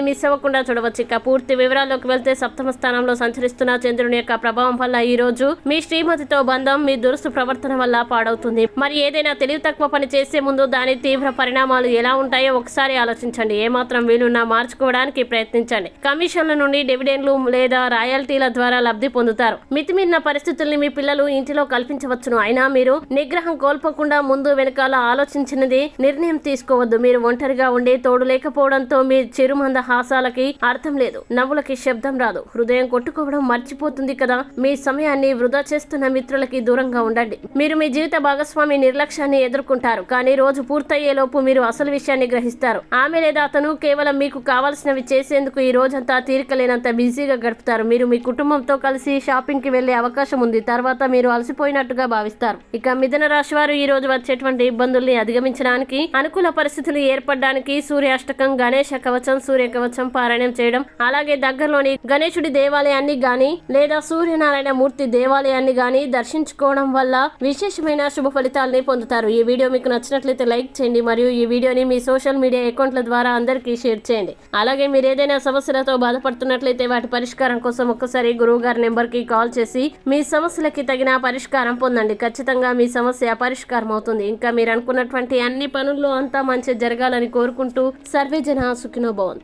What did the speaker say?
Miss అవ్వకుండా చూడవచ్చు. ఇక పూర్తి వివరాల్లోకి వెళ్తే సప్తమ స్థానంలో సంచరిస్తున్న చంద్రుని యొక్క ప్రభావం వల్ల ఈ రోజు మీ శ్రీమతితో బంధం మీ దురుసు ప్రవర్తన వల్ల పాడవుతుంది. మరి ఏదైనా తెలివి తక్కువ పని చేసే ముందు దాని తీవ్ర పరిణామాలు ఎలా ఉంటాయో ఒకసారి ఆలోచించండి. ఏమాత్రం వీలున్నా మార్చుకోవడానికి ప్రయత్నించండి. కమిషన్ల నుండి డివిడెండ్లు లేదా రాయల్టీల ద్వారా లబ్ధి పొందుతారు. మితిమీరిన పరిస్థితుల్ని మీ పిల్లలు ఇంటిలో కల్పించవచ్చును. అయినా మీరు నిగ్రహం కోల్పోకుండా ముందు వెనకాల ఆలోచించినది నిర్ణయం తీసుకోవద్దు. మీరు ఒంటరిగా ఉండి తోడు లేకపోవడంతో మీ చిరుమంద హాసాలకి అర్థం లేదు. నవ్వులకి శబ్దం రాదు. హృదయం కొట్టుకోవడం మర్చిపోతుంది కదా? మీ సమయాన్ని వృధా చేస్తున్న మిత్రులకి దూరంగా ఉండండి. మీరు మీ జీవిత భాగస్వామి నిర్లక్ష్యాన్ని ఎదుర్కొంటారు. కానీ రోజు పూర్తయ్యేలోపు మీరు అసలు విషయాన్ని గ్రహిస్తారు. ఆమె లేదా అతను కేవలం మీకు కావాల్సినవి చేసేందుకు ఈ రోజంతా తీరిక లేనంత బిజీగా గడుపుతారు. మీరు మీ కుటుంబంతో కలిసి షాపింగ్కి వెళ్ళే అవకాశం ఉంది. తర్వాత మీరు అలసిపోయినట్టుగా భావిస్తారు. ఇక మిథున రాశి వారు ఈ రోజు వచ్చేటువంటి ఇబ్బందుల్ని అధిగమించడానికి అనుకూల పరిస్థితులు ఏర్పడడానికి సూర్యాష్టకం గణేష కవచం సూర్య కవచం పారాయణం చేయడం అలాగే దగ్గరలోని గణేశుడి దేవాలయాన్ని గాని లేదా సూర్యనారాయణ మూర్తి దేవాలయాన్ని గాని దర్శించుకోవడం వల్ల విశేషమైన శుభ ఫలితాలని పొందుతారు. ఈ వీడియో మీకు నచ్చినట్లయితే లైక్ చేయండి మరియు ఈ వీడియోని మీ సోషల్ మీడియా అకౌంట్ల ద్వారా అందరికీ షేర్ చేయండి. అలాగే మీరు ఏదైనా సమస్యలతో బాధపడుతున్నట్లయితే వాటి పరిష్కారం కోసం ఒక్కసారి గురువు గారి నెంబర్కి కాల్ చేసి మీ సమస్యలకి తగిన పరిష్కారం పొందండి. ఖచ్చితంగా మీ సమస్య పరిష్కారం అవుతుంది ఇంకా మీరు అనుకున్నటువంటి అన్ని పనుల్లో అంతా మంచి జరగాలని కోరుకుంటూ సర్వే జన సుఖినో భవంతు.